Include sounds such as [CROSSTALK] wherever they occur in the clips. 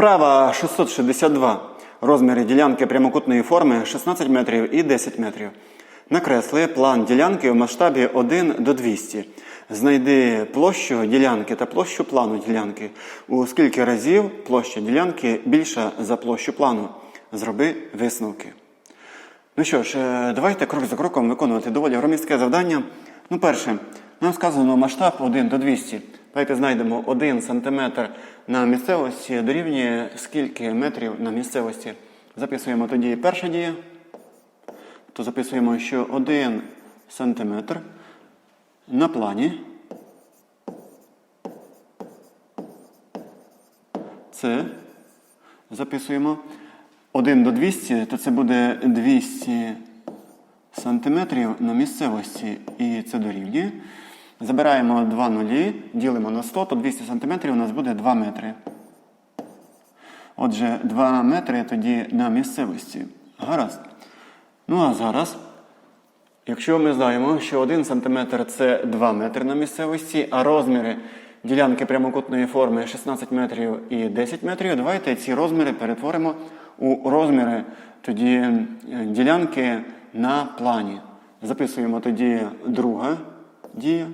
Вправа 662. Розміри ділянки прямокутної форми 16 метрів і 10 метрів. Накресли план ділянки в масштабі 1 до 200. Знайди площу ділянки та площу плану ділянки. У скільки разів площа ділянки більша за площу плану. Зроби висновки. Ну що ж, е, давайте крок за кроком виконувати доволі громістке завдання. Ну, перше, нам сказано масштаб 1 до 200. Давайте знайдемо 1 см на місцевості дорівнює скільки метрів на місцевості. Записуємо тоді перша дія. То записуємо, що 1 см на плані. Це записуємо 1 до 200, то це буде 200 сантиметрів на місцевості, і це дорівнює. Забираємо 2 нулі, ділимо на 100, то 200 сантиметрів у нас буде 2 метри. Отже, 2 метри тоді на місцевості. Гаразд. Ну а зараз, якщо ми знаємо, що 1 см це 2 метри на місцевості, а розміри ділянки прямокутної форми 16 метрів і 10 метрів, давайте ці розміри перетворимо у розміри тоді е, ділянки на плані. Записуємо тоді друга дія.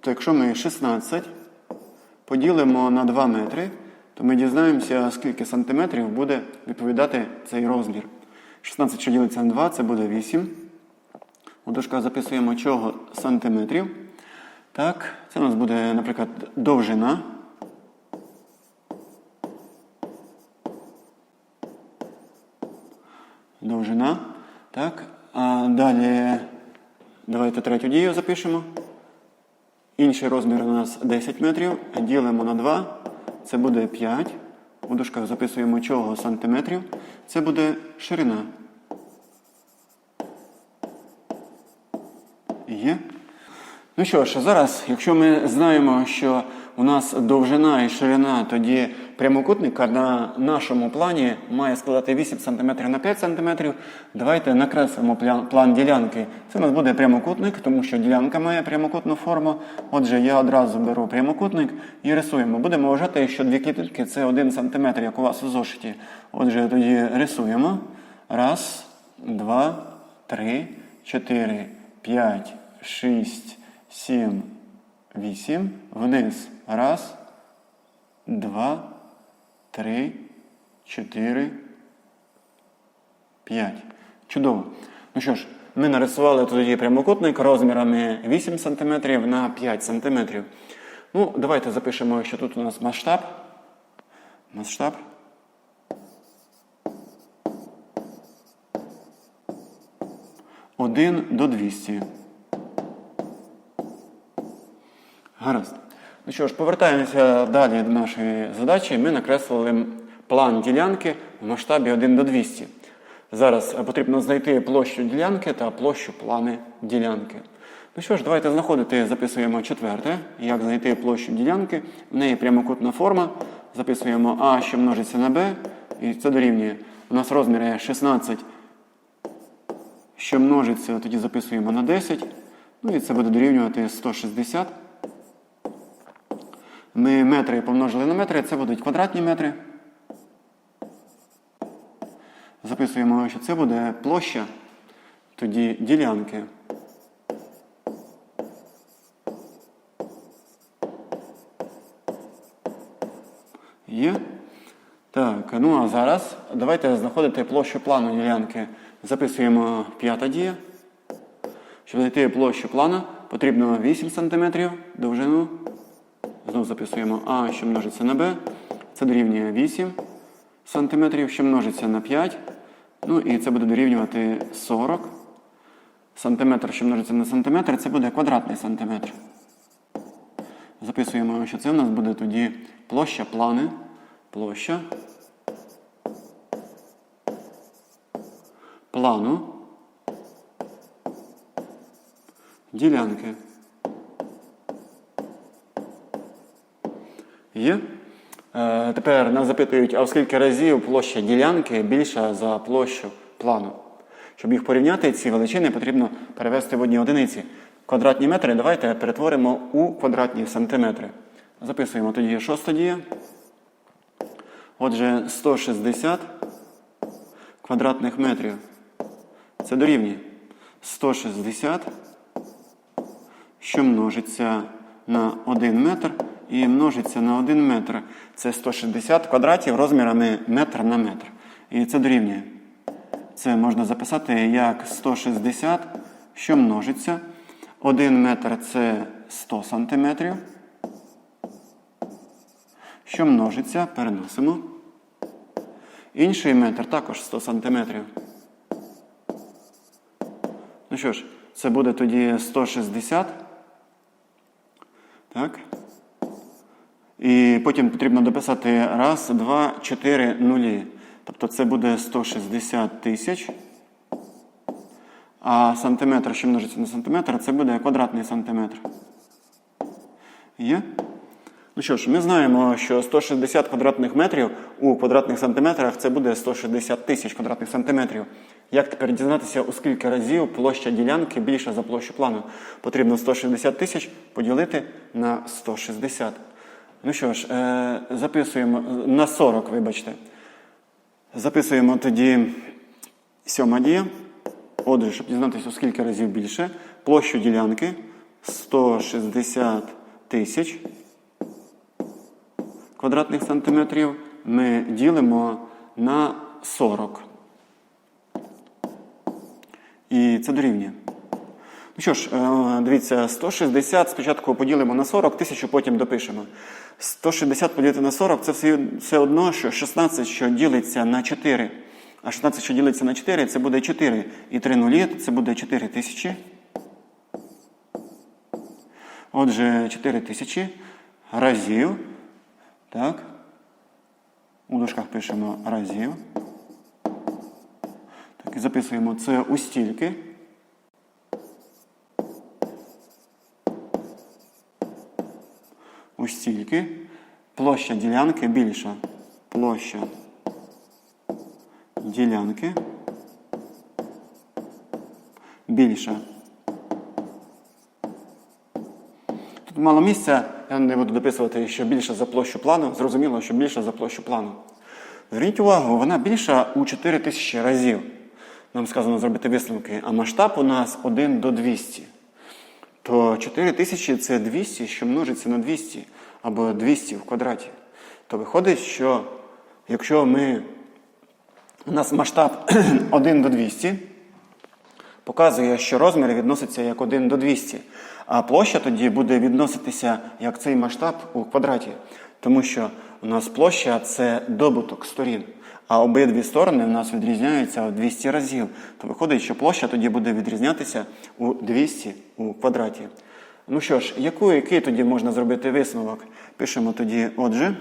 То якщо ми 16 поділимо на 2 метри, то ми дізнаємося, скільки сантиметрів буде відповідати цей розмір. 16, що ділиться на 2, це буде 8. У дужках записуємо чого сантиметрів. Так, це у нас буде, наприклад, довжина. Довжина. Так. А далі давайте третю дію запишемо. Інший розмір у нас 10 метрів. Ділимо на 2. Це буде 5. У дужках записуємо чого сантиметрів. Це буде ширина. Є. Ну що ж, зараз, якщо ми знаємо, що у нас довжина і ширина, тоді прямокутника на нашому плані має складати 8 см на 5 см, давайте накреслимо план, ділянки. Це у нас буде прямокутник, тому що ділянка має прямокутну форму. Отже, я одразу беру прямокутник і рисуємо. Будемо вважати, що дві клітинки це 1 см, як у вас у зошиті. Отже, тоді рисуємо. Раз, два, три, чотири, п'ять, шість. 7, 8, вниз. Раз, два, три, чотири, п'ять. Чудово. Ну що ж, ми нарисували тоді прямокутник розмірами 8 см на 5 см. Ну, давайте запишемо, що тут у нас масштаб. Масштаб. Один до 200. Гаразд. Ну що ж, повертаємося далі до нашої задачі. Ми накреслили план ділянки в масштабі 1 до 200. Зараз потрібно знайти площу ділянки та площу плани ділянки. Ну що ж, давайте знаходити, записуємо четверте. Як знайти площу ділянки? В неї прямокутна форма. Записуємо А, що множиться на Б. І це дорівнює. У нас розміри 16, що множиться, тоді записуємо на 10. Ну і це буде дорівнювати 160. Ми метри помножили на метри, це будуть квадратні метри. Записуємо, що це буде площа, тоді ділянки. Є. Так, ну а зараз давайте знаходити площу плану ділянки. Записуємо п'ята дія. Щоб знайти площу плана, потрібно 8 см довжину. Знову записуємо А, що множиться на Б. Це дорівнює 8 см, що множиться на 5. Ну і це буде дорівнювати 40 см, що множиться на сантиметр, це буде квадратний сантиметр. Записуємо, що це у нас буде тоді площа плани. Площа плану ділянки. Є. Е, тепер нас запитують, а скільки разів площа ділянки більша за площу плану. Щоб їх порівняти, ці величини потрібно перевести в одні одиниці. Квадратні метри давайте перетворимо у квадратні сантиметри. Записуємо тоді шоста дія. Отже, 160 квадратних метрів. Це дорівнює 160, що множиться на 1 метр і множиться на 1 метр. Це 160 квадратів розмірами метр на метр. І це дорівнює. Це можна записати як 160, що множиться. 1 метр це 100 сантиметрів. Що множиться, переносимо. Інший метр також 100 сантиметрів. Ну що ж, це буде тоді 160. Так. І потім потрібно дописати раз, два, чотири нулі. Тобто це буде 160 тисяч. А сантиметр, що множиться на сантиметр, це буде квадратний сантиметр. Є? Ну що ж, ми знаємо, що 160 квадратних метрів у квадратних сантиметрах це буде 160 тисяч квадратних сантиметрів. Як тепер дізнатися, у скільки разів площа ділянки більша за площу плану? Потрібно 160 тисяч поділити на 160. Ну що ж, е, записуємо на 40, вибачте. Записуємо тоді сьома дія. Отже, щоб дізнатися, у скільки разів більше, площу ділянки 160 тисяч квадратних сантиметрів ми ділимо на 40. І це дорівнює. Ну що ж, е, дивіться, 160 спочатку поділимо на 40, 1000 потім допишемо. 160 поділити на 40 це все, все одно, що 16, що ділиться на 4. А 16, що ділиться на 4, це буде 4. І 3 нулі, це буде 4 тисячі. Отже, 4 тисячі разів. Так. У дужках пишемо разів. І записуємо це у стільки. У стільки. Площа ділянки більша. Площа ділянки більша. Тут мало місця, я не буду дописувати, що більше за площу плану. Зрозуміло, що більше за площу плану. Зверніть увагу, вона більша у 4000 разів. Нам сказано зробити висновки, а масштаб у нас 1 до 200. То 4000 це 200, що множиться на 200, або 200 в квадраті. То виходить, що якщо ми, у нас масштаб [CLEARS THROAT] 1 до 200, показує, що розміри відносяться як 1 до 200. А площа тоді буде відноситися як цей масштаб у квадраті. Тому що у нас площа це добуток сторін. А обидві сторони у нас відрізняються в 200 разів. То виходить, що площа тоді буде відрізнятися у 200 у квадраті. Ну що ж, яку, який тоді можна зробити висновок? Пишемо тоді, отже.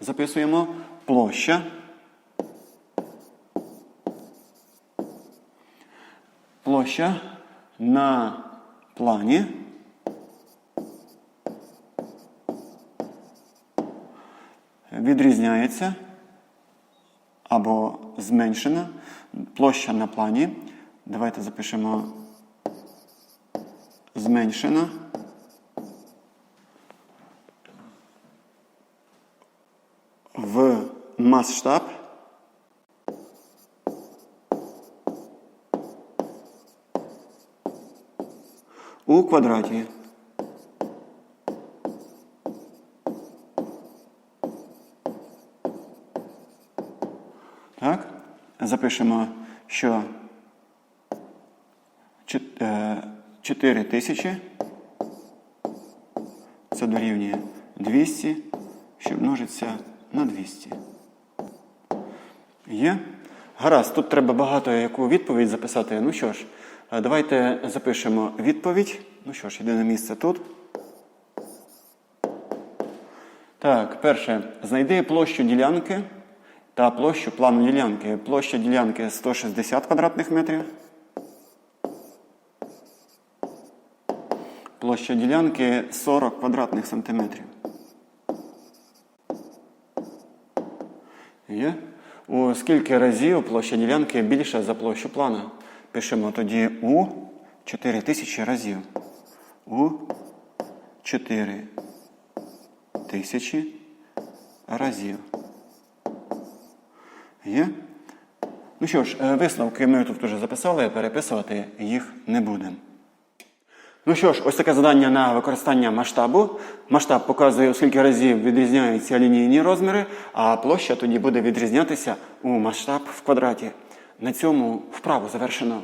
Записуємо площа. Площа на плані відрізняється або зменшена площа на плані. Давайте запишемо зменшена. В масштаб у квадраті. Запишемо, що 4 тисячі це дорівнює 200, що множиться на 200. Є? Гаразд, тут треба багато яку відповідь записати. Ну що ж, е, давайте запишемо відповідь. Ну що ж, єдине місце тут. Так, перше, знайди площу ділянки та площу плану ділянки. Площа ділянки 160 квадратних метрів. Площа ділянки 40 квадратних сантиметрів. Є? У скільки разів площа ділянки більша за площу плана? Пишемо тоді у 4000 разів. У 4 тисячі разів. Є? Ну що ж, е, висновки ми тут вже записали, переписувати їх не будемо. Ну що ж, ось таке задання на використання масштабу. Масштаб показує, скільки разів відрізняються лінійні розміри, а площа тоді буде відрізнятися у масштаб в квадраті. На цьому вправу завершено.